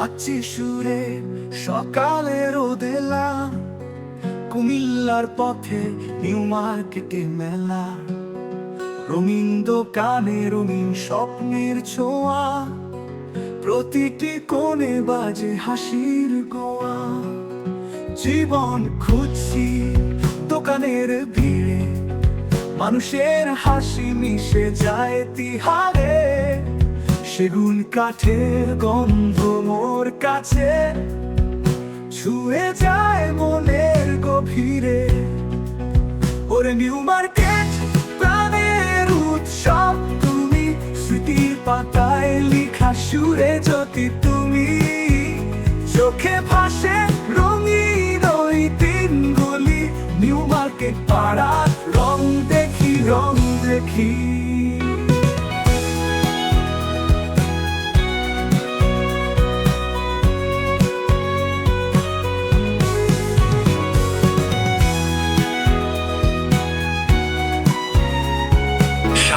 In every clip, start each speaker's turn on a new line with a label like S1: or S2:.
S1: আছি সুরে সকালে রোদেলা কুমিল্লার পথে নিউ মার্কেটে মেলা। রঙিন দোকানে রঙিন স্বপ্নের ছোঁয়া। প্রতিটি কোণে বাজে হাসির গোয়া। জীবন খুঁজছি দোকানের ভিড়ে। মানুষের হাসি মিশে যায় তিহারে। সেগুন কাঠের গন্ধ মোর কাছে, ছুঁয়ে যায় মনের গভীরে। ওরে নিউ মার্কেট, প্রাণের উৎসব, তুমি স্মৃতির পাতায় লিখা সুরে যদি তুমি চোখে ভাসে রঙিন ওই দিনগুলি, নিউ মার্কেট পাড়ার রং দেখি রং দেখি।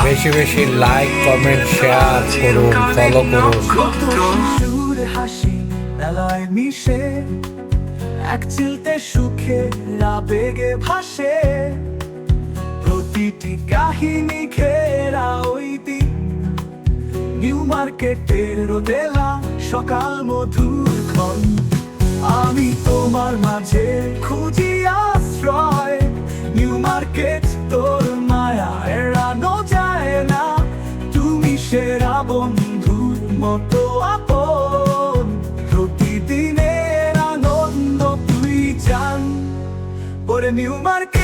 S2: বেশি বেশি লাইক কমেন্ট শেয়ার করুন ফলো করুন।
S1: হাসি, মেলায় মিশে, এক চিলতে সুখে, আবেগে ভাসে। প্রতিটি কাহিনী ঘেরা ওই নিউ মার্কেটের রোদেলা, সকাল মধুর ক্ষণ ওরে নিউ মার্কেট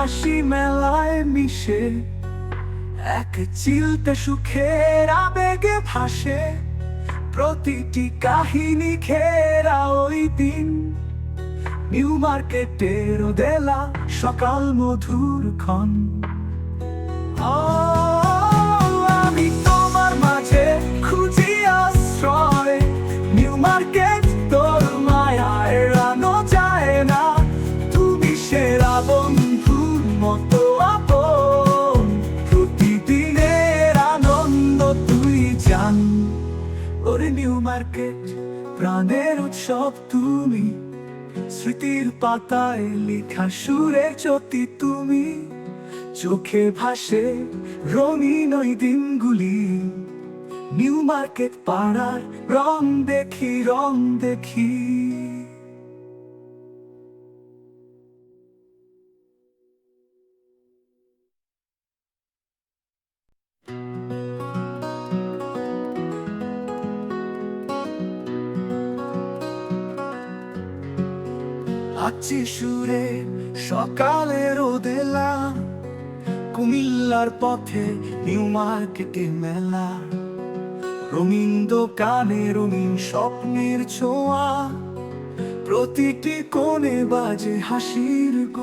S1: হাসি মেলায় মিশে, এক চিলতে সুখের আবেগে ভাসে। প্রতিটি কাহিনী ঘেরা ওই দিন। নিউ মার্কেটের দেলা সকাল মধুর ক্ষণ। মার্কেট, প্রাণের উৎসব তুমি। স্মৃতির পাতায় লেখা সুরে জ্যোতি তুমি। চোখে ভাসে রঙিন ওই দিনগুলি। নিউ মার্কেট পাড়ার রং দেখি রং দেখি। আছি সুরে সকালে রোদেলা কুমিল্লার পথে নিউ মার্কেটে মেলা। রঙিন দোকানে রঙিন স্বপ্নের ছোঁয়া। প্রতিটি কোণে বাজে হাসির